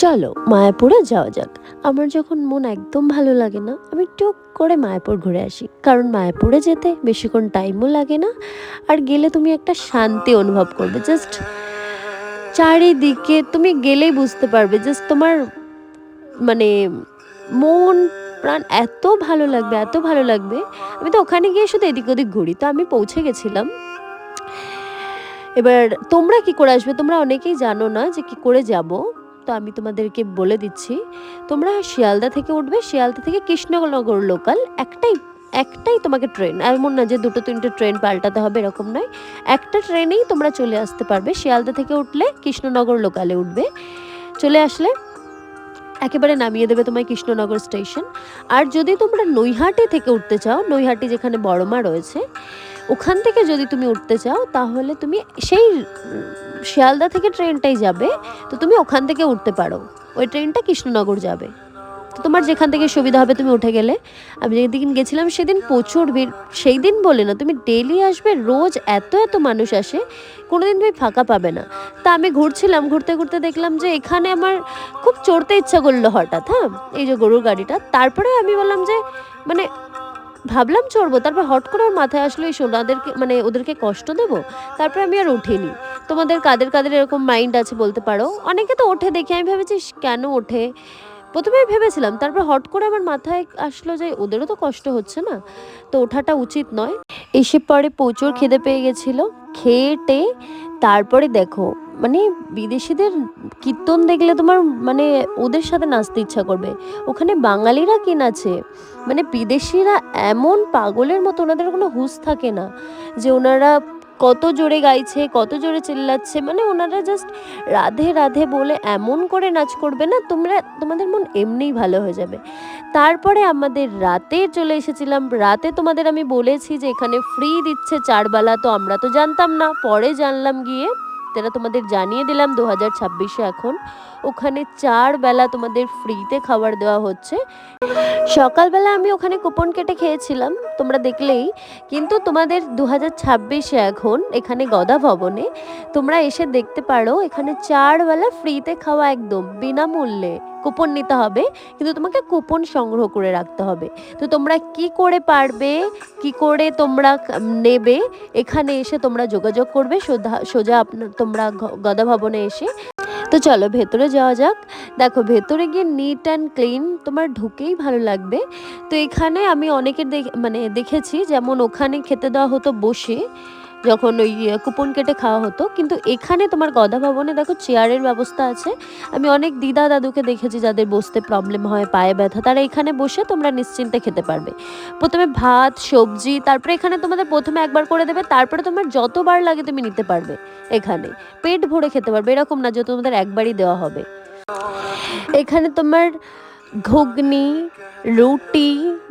চলো, মায়াপুরে যাওয়া যাক। আমার যখন মন একদম ভালো লাগে না, আমি টুক করে মায়াপুর ঘুরে আসি। কারণ মায়াপুরে যেতে বেশিক্ষণ টাইমও লাগে না, আর গেলে তুমি একটা শান্তি অনুভব করবে। জাস্ট চারিদিকে তুমি গেলেই বুঝতে পারবে জাস্ট তোমার মানে মন, প্রাণ এত ভালো লাগবে, এত ভালো লাগবে। আমি তো ওখানে গিয়ে শুধু এদিক ওদিক ঘুরি, তো আমি পৌঁছে গেছিলাম। এবার তোমরা কি করে আসবে? তোমরা অনেকেই জানো না যে কি করে যাব। তো আমি তোমাদেরকে বলে দিচ্ছি, তোমরা শিয়ালদা থেকে উঠবে, শিয়ালদা থেকে কৃষ্ণনগর লোকাল একটাই একটাই তোমাকে ট্রেন এমন না যে দুটো তিনটে ট্রেন পাল্টাতে হবে এরকম নয়। একটা ট্রেনেই তোমরা চলে আসতে পারবে, শিয়ালদা থেকে উঠলে কৃষ্ণনগর লোকালে উঠবে। চলে আসলে একেবারে নামিয়ে দেবে তোমায় কৃষ্ণনগর স্টেশন আর যদি তোমরা নৈহাটি থেকে উঠতে চাও, নৈহাটি যেখানে বড়মা রয়েছে, ওখান থেকে যদি তুমি উঠতে চাও, তাহলে তুমি সেই শিয়ালদা থেকে ট্রেনটাই যাবে, তো তুমি ওখান থেকে উঠতে পারো। ওই ট্রেনটা কৃষ্ণনগর যাবে। তো তোমার যেখান থেকে সুবিধা হবে তুমি উঠে গেলে। আমি যেদিন গেছিলাম সেদিন প্রচুর ভিড়। সেই দিন বলে না, তুমি ডেলি আসবে, রোজ এত এত মানুষ আসে, কোনোদিন তুমি ফাঁকা পাবে না। তা আমি ঘুরছিলাম, ঘুরতে ঘুরতে দেখলাম যে এখানে আমার খুব চড়তে ইচ্ছা করল হঠাৎ হ্যাঁ? এই যে গরুর গাড়িটা। তারপরে আমি বললাম যে মানে ভাবলাম চড়বো, তারপর হট করে ওর মাথায় আসলো এই সোনাদেরকে মানে ওদেরকে কষ্ট দেবো? তারপর আমি আর উঠিনি। তোমাদের কাদের কাদের এরকম মাইন্ড আছে বলতে পারো? অনেকে তো ওঠে দেখে, আমি ভেবেছি কেন ওঠে? প্রথমে ভেবেছিলাম, তারপর হট করে আমার মাথায় আসলো যে, ওদেরও তো কষ্ট হচ্ছে না? তো ওঠাটা উচিত নয়। এসে পরে প্রচুর খিদে পেয়ে গেছিল। খেয়ে তারপরে দেখো মানে বিদেশিদের কীর্তন দেখলে তোমার মানে ওদের সাথে নাচতে ইচ্ছা করবে। ওখানে বাঙালিরা কি নাচে? মানে বিদেশিরা এমন পাগলের মতো, ওনাদের কোনো হুঁশ থাকে না যে ওনারা কত জোরে গাইছে, কত জোরে চিল্লাচ্ছে। মানে ওনারা জাস্ট রাধে রাধে বলে এমন করে নাচ করবে না, তোমরা, তোমাদের মন এমনিই ভালো হয়ে যাবে। তারপরে আমাদের রাতে চলে এসেছিলাম। রাতে তোমাদের আমি বলেছি যে এখানে ফ্রি দিচ্ছে চারবেলা, তো আমরা তো জানতাম না। পরে জানলাম গিয়ে তারা তোমাদের জানিয়ে দিলাম দু হাজার ছাব্বিশে এখন। ওখানে চার বেলা তোমাদের ফ্রিতে খাবার দেওয়া হচ্ছে। সকালবেলা আমি ওখানে কুপন কেটে খেয়েছিলাম, তোমরা দেখলেই। কিন্তু তোমাদের দু হাজার ছাব্বিশে এখন এখানে গদা ভবনে, তোমরা এসে দেখতে পারো এখানে চার বেলা ফ্রিতে খাওয়া একদম বিনামূল্যে। কুপন নিতে হবে, কিন্তু তোমাকে কুপন সংগ্রহ করে রাখতে হবে। তো তোমরা কি করে পারবে, কি করে তোমরা নেবে, এখানে এসে তোমরা যোগাযোগ করবে সোজা সোজা আপনার তোমরা গদা ভবনে এসে। তো চলো ভেতরে যাওয়া যাক। দেখো, ভেতরে গিয়ে নিট অ্যান্ড ক্লিন তোমার ঢুকেই ভালো লাগবে। তো এখানে আমি অনেকের মানে দেখেছি, যেমন ওখানে খেতে দেওয়া হতো বসে। যখন ওই কুপন কেটে খাওয়া হতো, কিন্তু এখানে তোমার গদা ভবনে দেখো চেয়ারের ব্যবস্থা আছে। আমি অনেক দিদা দাদুকে দেখেছি যাদের বসতে প্রবলেম হয়, পায়ে ব্যথা, তারা এখানে বসে তোমরা নিশ্চিন্তে খেতে পারবে। প্রথমে ভাত, সবজি, তারপরে এখানে তোমাদের প্রথমে একবার করে দেবে, তারপরে তোমার যতবার লাগে তুমি নিতে পারবে এখানে। পেট ভরে খেতে পারবে, এরকম না যে তোমাদের একবারই দেওয়া হবে। এখানে তোমার ঘুগনি, রুটি,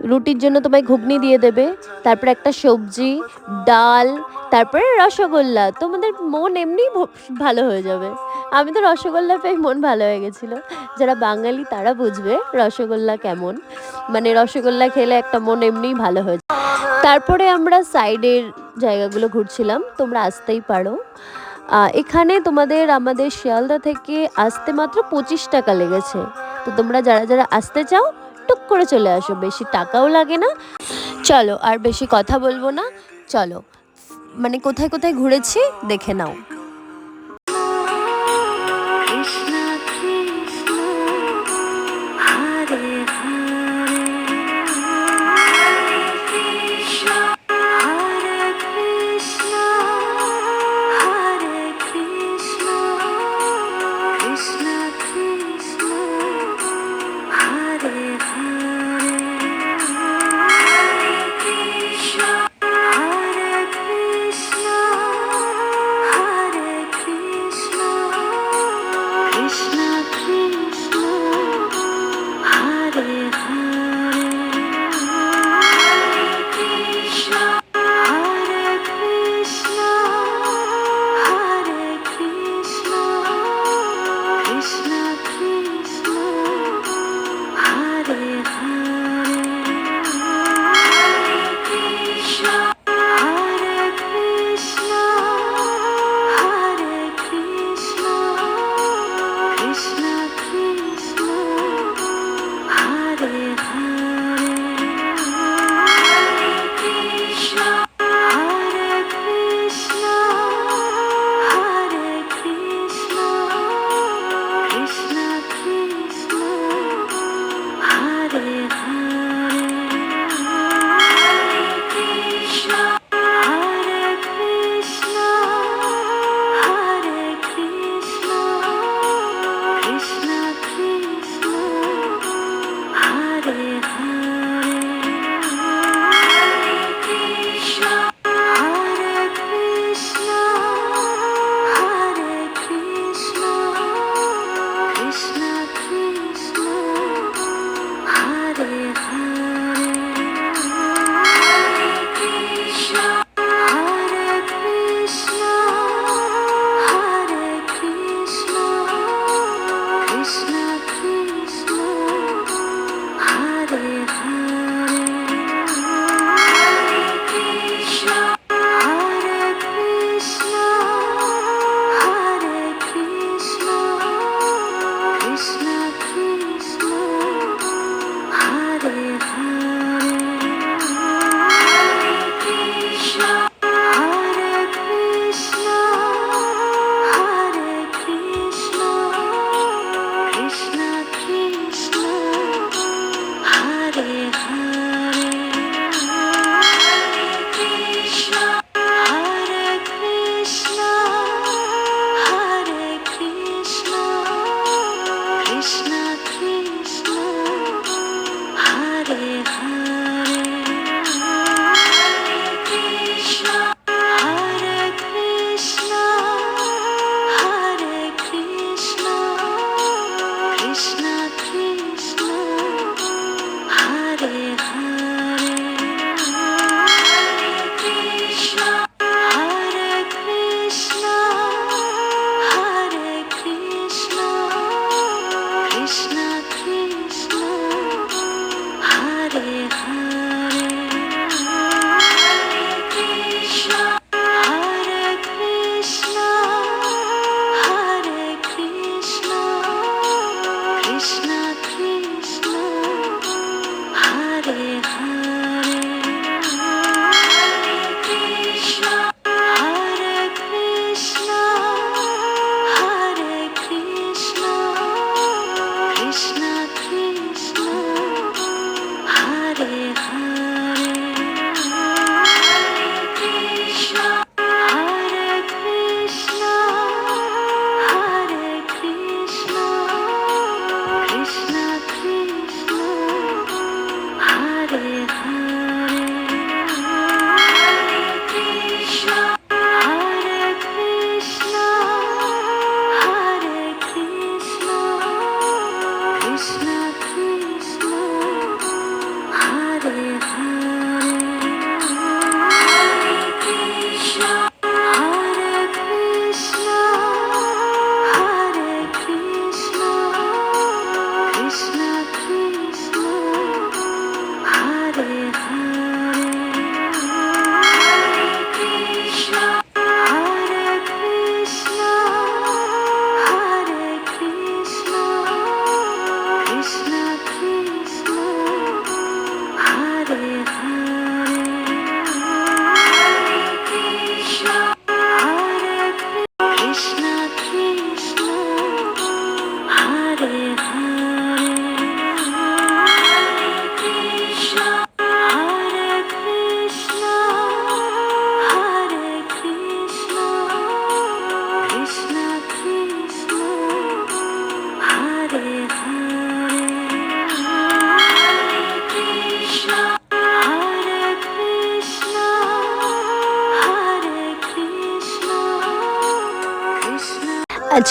রুটির জন্য তোমায় ঘুগনি দিয়ে দেবে। তারপর একটা সবজি, ডাল, তারপরে রসগোল্লা। তোমাদের মন এমনি ভালো হয়ে যাবে। আমি তো রসগোল্লা পেয়ে মন ভালো হয়ে গেছিল। যারা বাঙালি তারা বুঝবে রসগোল্লা কেমন। মানে রসগোল্লা খেলে একটা মন এমনিই ভালো হয়ে যায়। তারপরে আমরা সাইডের জায়গাগুলো ঘুরছিলাম। তোমরা আসতেই পারো। এখানে তোমাদের আমাদের শিয়ালদা থেকে আসতে মাত্র পঁচিশ টাকা লেগেছে। তো তোমরা যারা যারা আসতে চাও, টুক করে চলে আসো। বেশি টাকাও লাগে না। চলো, আর বেশি কথা বলব না। চলো মানে কোথায় কোথায় ঘুরেছি, দেখে নাও। Krishna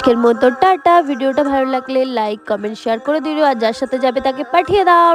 আজকের মতো, টাটা। ভিডিওটা ভালো লাগলে লাইক কমেন্ট শেয়ার করে দিও। আর যার সাথে যাবে তাকে পাঠিয়ে দাও।